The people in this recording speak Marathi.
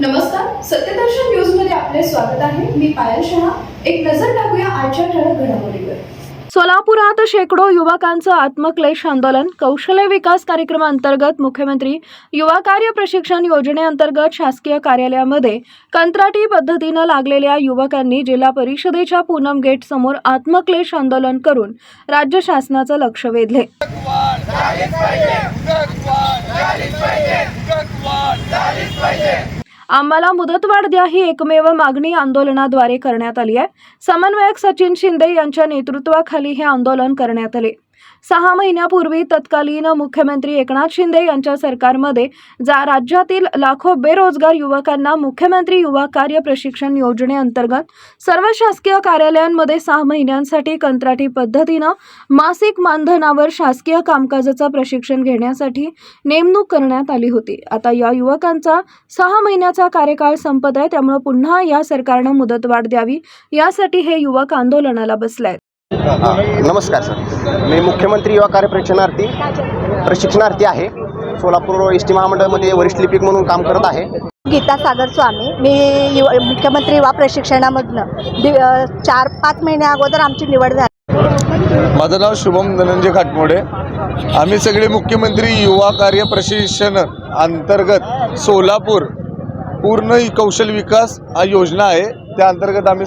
नमस्कार सत्यदर्शन न्यूजमध्ये आपले स्वागत आहे. मी पायल शहा. एक नजर टाकूया आजच्या ठळक घडामोडीवर. सोलापुरात शेकडो युवकांचं आत्मक्लेश आंदोलन. कौशल्य विकास कार्यक्रमांतर्गत मुख्यमंत्री युवा कार्य प्रशिक्षण योजनेअंतर्गत शासकीय कार्यालयामध्ये कंत्राटी पद्धतीनं लागलेल्या युवकांनी जिल्हा परिषदेच्या पूनम गेट समोर आत्मक्लेश आंदोलन करून राज्य शासनाचं लक्ष वेधले. आम्हाला मुदतवाढ द्या ही एकमेव मागणी आंदोलनाद्वारे करण्यात आली आहे. समन्वयक सचिन शिंदे यांच्या नेतृत्वाखाली हे आंदोलन करण्यात आले. सहा महिन्यापूर्वी तत्कालीन मुख्यमंत्री एकनाथ शिंदे यांच्या सरकारमध्ये जा राज्यातील लाखो बेरोजगार युवकांना मुख्यमंत्री युवा कार्य प्रशिक्षण योजनेअंतर्गत सर्व शासकीय कार्यालयांमध्ये सहा महिन्यांसाठी कंत्राटी पद्धतीनं मासिक मानधनावर शासकीय कामकाजाचं प्रशिक्षण घेण्यासाठी नेमणूक करण्यात आली होती. आता या युवकांचा सहा महिन्याचा कार्यकाळ संपत आहे त्यामुळे पुन्हा या सरकारनं मुदतवाढ द्यावी यासाठी हे युवक आंदोलनाला बसले आहेत नमस्कार सर. मी मुख्यमंत्री युवा कार्य प्रशिक्षणार्थी प्रशिक्षणार्थी आहे. सोलापूर एस टी महामंडळामध्ये वरिष्ठ लिपिक म्हणून काम करत आहे. गीता सागर स्वामी. मी युवा मुख्यमंत्री युवा प्रशिक्षणामधनं दि चार पाच महिन्या अगोदर आमची निवड झाली. माझं नाव शुभम धनंजय खाटमोडे. आम्ही सगळे मुख्यमंत्री युवा कार्य प्रशिक्षण अंतर्गत सोलापूर पूर्ण ही कौशल विकास हा योजना आहे. त्या अंतर्गत आम्ही